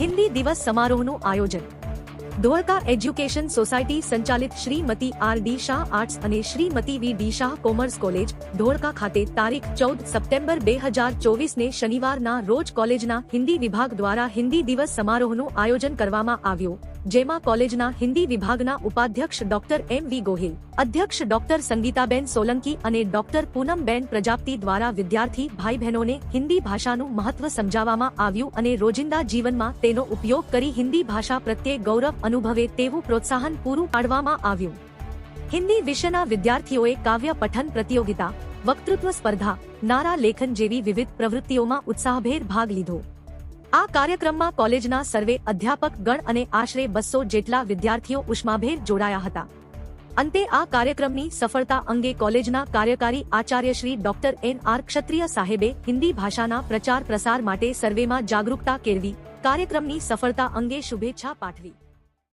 હિન્દી દિવસ સમારોહનું આયોજન. ધોળકા એજ્યુકેશન સોસાયટી સંચાલિત Shrimati R D Shah arts અને Shrimati V D Shah commerce college, Dholka ખાતે તારીખ ચૌદ સપ્ટેમ્બર બે હજાર ચોવીસને શનિવારના રોજ કોલેજના હિન્દી વિભાગ દ્વારા હિન્દી દિવસ સમારોહનું આયોજન કરવામાં આવ્યું. જેમાં કોલેજના હિન્દી વિભાગના ઉપાધ્યક્ષ ડોક્ટર એમ વી ગોહિલ, અધ્યક્ષ ડોક્ટર સંગીતાબેન સોલંકી અને ડોક્ટર પૂનમબેન પ્રજાપતિ દ્વારા વિદ્યાર્થી ભાઈ બહેનોને હિન્દી ભાષાનું મહત્વ સમજાવવામાં આવ્યું અને રોજિંદા જીવનમાં તેનો ઉપયોગ કરી હિન્દી ભાષા પ્રત્યે ગૌરવ અનુભવે તેવું પ્રોત્સાહન પૂરું પાડવામાં આવ્યું. હિન્દી વિષયના વિદ્યાર્થીઓએ કાવ્ય પઠન પ્રતિયોગિતા, વક્તૃત્વ સ્પર્ધા, નારા લેખન જેવી વિવિધ પ્રવૃત્તિઓમાં ઉત્સાહભેર ભાગ લીધો. આ કાર્યક્રમમાં કોલેજના સર્વે અધ્યાપક ગણ અને આશરે બસો જેટલા વિદ્યાર્થીઓ ઉષ્માભેર જોડાયા હતા. અંતે આ કાર્યક્રમની સફળતા અંગે કોલેજના કાર્યકારી Acharya Shri doctor N R Kshatriya સાહેબે હિન્દી ભાષાના પ્રચાર પ્રસાર માટે સર્વેમાં જાગરૂકતા કેળવી કાર્યક્રમની સફળતા અંગે શુભેચ્છા પાઠવી.